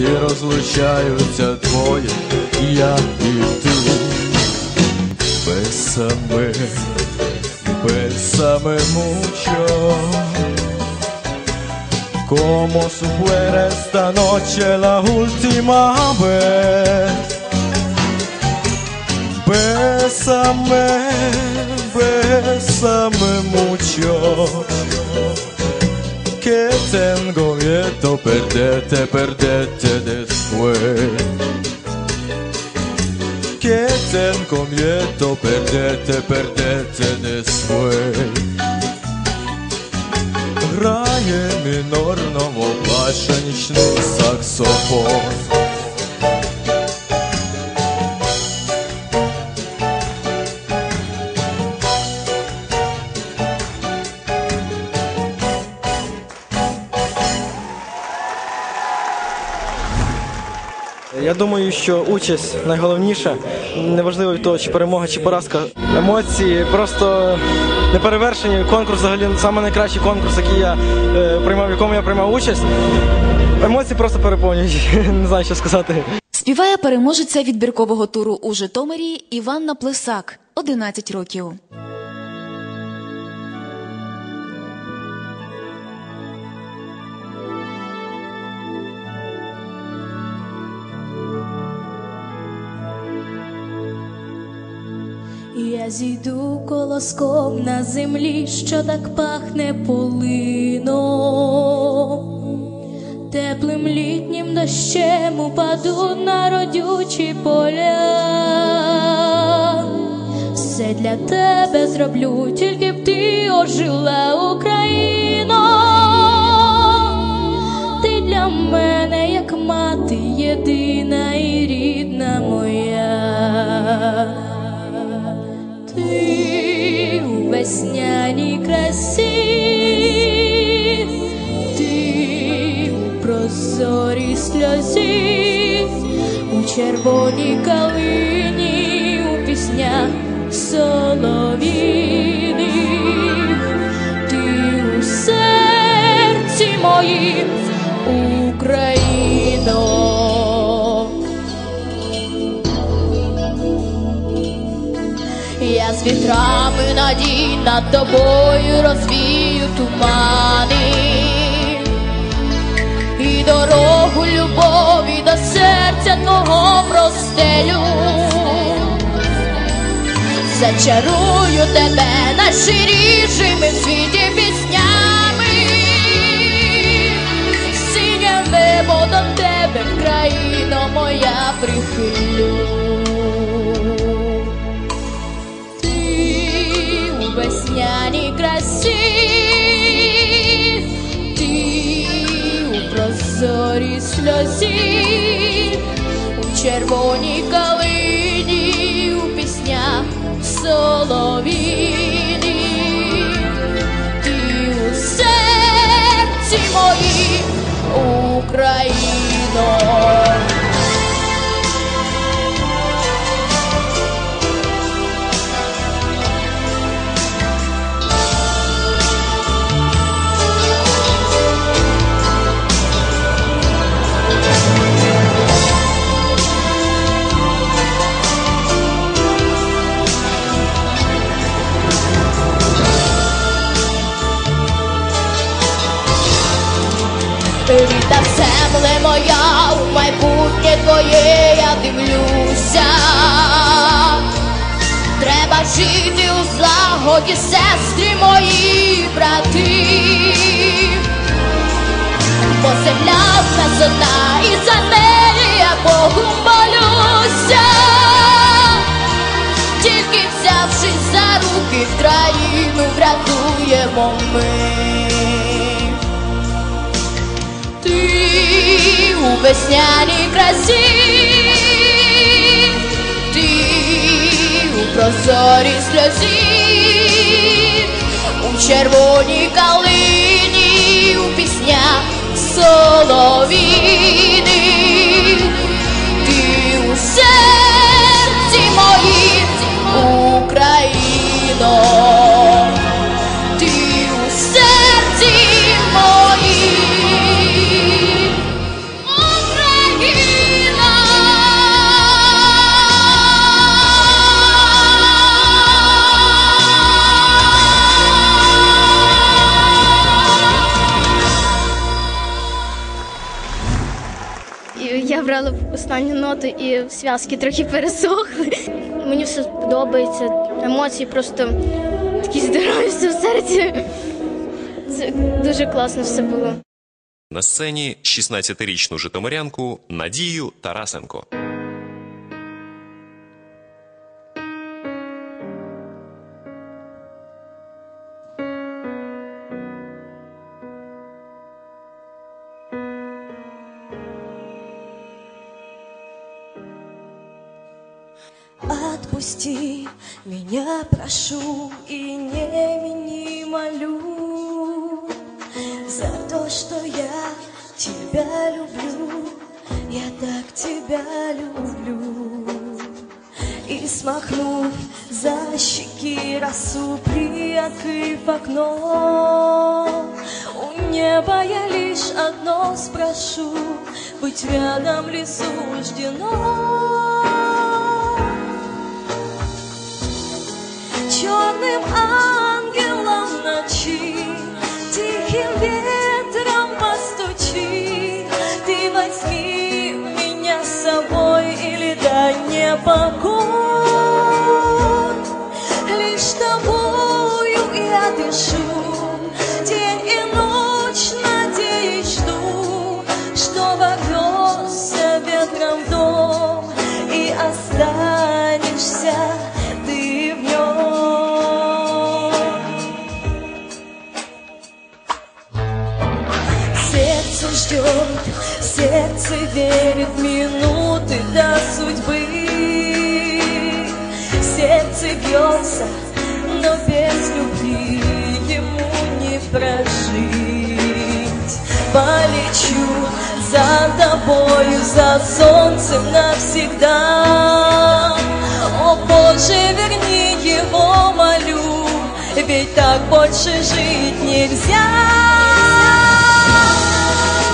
і розлучаються двоє, я і ти. Bésame, bésame mucho. Esta noche la última vez. Bésame, bésame mucho. Que tengo miedo perderte, perderte después. Que tengo miedo perderte, perderte después. Грає мінорному башенічний саксофон. Я думаю, що участь найголовніша, неважливо від того, чи перемога, чи поразка. Емоції просто неперевершені. Конкурс взагалі саме найкращий конкурс, який я е, приймав, в якому я приймав участь. Емоції просто переповнюють. Не знаю, що сказати. Співає переможеця відбіркового туру у Житомирі Іванна Плесак, 11 років. Я зійду колоском на землі, що так пахне полином. Теплим літнім дощем упаду на родючі поля. Все для тебе зроблю, весняній красі, ти у прозорій сльозі, у червоній калині, у піснях солов'їних, ти у серці моїм, Україно. Над тобою розвію тумани і дорогу любові до серця твого простелю. Зачарую тебе найщирішими в світі піснями, синє небо до тебе, країно моя прихилю. Прозорій сльозі, у червоній калині, у піснях солов'їних, і у серці моїй. Твоє я дивлюся. Треба жити у злагоді, сестри мої брати. Бо земля в нас одна, і за неї я Богу молюся. Тільки взявшись за руки, в країну врятуємо ми. У весняній красі, ти у прозорій сльозі, у червоній калині, у я брала останню ноту і зв'язки трохи пересохли. Мені все подобається. Емоції просто такі здорові все в серці. Дуже класно все було. На сцені 16-річну житомирянку Надію Тарасенко. Отпусти меня, прошу, и не мини молю За то, что я тебя люблю, я так тебя люблю. И смахнув за щеки росу, приоткрыв окно. У неба я лишь одно спрошу, быть рядом ли суждено черным ангелом ночи, тихим ветром постучи. Ты возьми меня с собой или дай мне покой. Ждет, сердце верит минуты до судьбы. Сердце бьется, но без любви ему не прожить. Полечу за тобою, за солнцем навсегда. О Боже, верни его, молю, ведь так больше жить нельзя.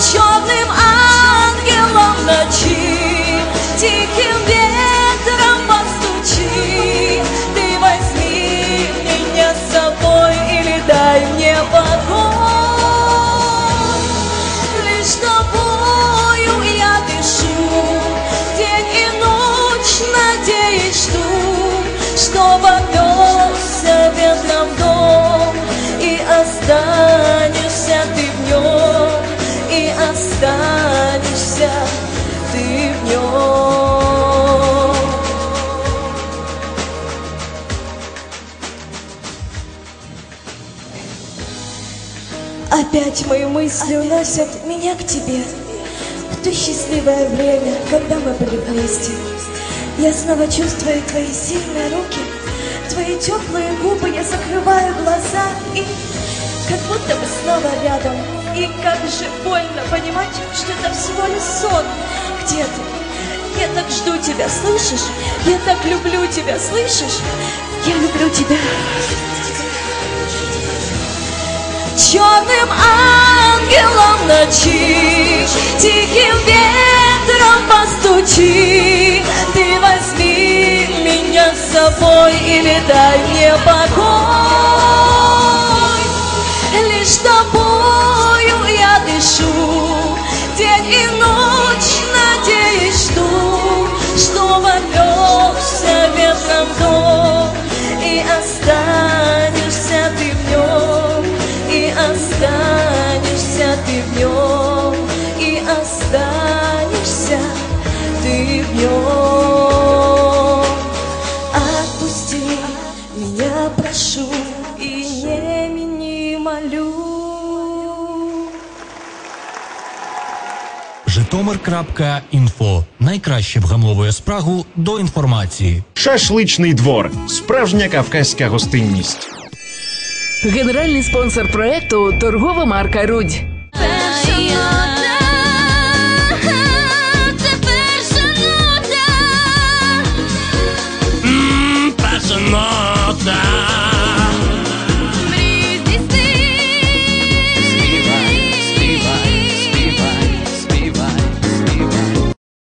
Черным ангелом ночи, Опять мои мысли уносят меня к тебе. В то счастливое время, когда мы были вместе. Я снова чувствую твои сильные руки. Твои теплые губы, я закрываю глаза. И как будто бы снова рядом. И как же больно понимать, что это всего лишь сон. Где ты? Я так жду тебя, слышишь? Я так люблю тебя, слышишь? Я люблю тебя черным ангелом ночи, тихим ветром постучи. Ты возьми меня с собой или дай мне покой. Молю. Житомир.інфо найкраще вгамовує спрагу до інформації. Шашличний двор справжня кавказька гостинність. Генеральний спонсор проекту торгова марка Рудь.